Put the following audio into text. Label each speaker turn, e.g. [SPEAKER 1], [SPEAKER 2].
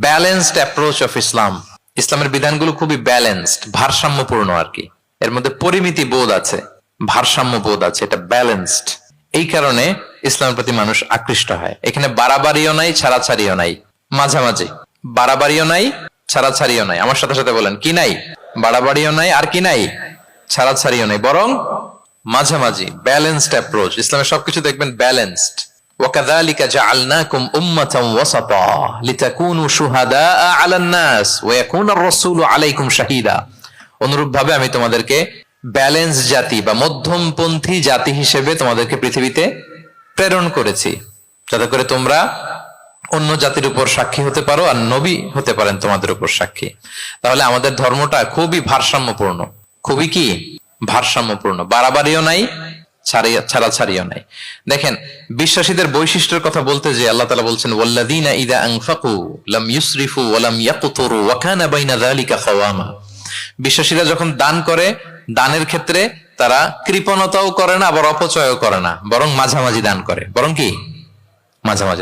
[SPEAKER 1] Balanced approach of Islam ইসলামের বিধানগুলো খুবই ব্যালেন্সড ভারসাম্যপূর্ণ আর কি। এর মধ্যে পরিমিতি বোধ আছে, ভারসাম্য বোধ আছে, এটা ব্যালেন্সড এই কারণে ইসলামের প্রতি মানুষ আকৃষ্ট হয়। এখানে বাড়াবাড়িও নাই, ছাড়াছাড়িও নাই। মাঝামাঝি। বাড়াবাড়িও নাই, ছাড়াছাড়িও নাই। আমার সাথে সাথে বলেন, কি নাই? বাড়াবাড়িও নাই, আর কি নাই? ছাড়াছাড়িও নাই। বরং মাঝামাঝি ব্যালেন্সড অ্যাপ্রোচ ইসলামের সবকিছু দেখবেন ব্যালেন্সড وكذلك جعلناكم أمة وسطا لتكونوا شهداء على الناس ويكون الرسول عليكم شهيدا অনুরূপভাবে আমি তোমাদেরকে ব্যালেন্স জাতি বা মধ্যমপন্থী জাতি হিসেবে তোমাদেরকে পৃথিবীতে প্রেরণ করেছি যাতে করে তোমরা অন্য জাতির উপর সাক্ষী হতে পারো আর নবী হতে পারেন তোমাদের উপর সাক্ষী তাহলে আমাদের ধর্মটা খুবই ভারসাম্যপূর্ণ খুবই কি ভারসাম্যপূর্ণ বাড়াবাড়িও নাই ছাড়িয়া- ছাড়িও নাই। দেখেন, বিশ্বাসীদের বৈশিষ্ট্যের কথা বলতে যে আল্লাহ তালা বলছেন ওয়াল্লাদিনা ইদা আংফাকু লাম ইউসরিফু ওয়ালাম ইয়াকুতুরু ওয়াকানা ওয়া বাইনা যালিকা খাওয়ামা। বিশ্বাসীরা যখন দান করে, দানের ক্ষেত্রে তারা কৃপণতাও করে না, আবার অপচয়ও করে না, বরং মাঝামাঝি দান করে। বরং কি? মাঝামাঝি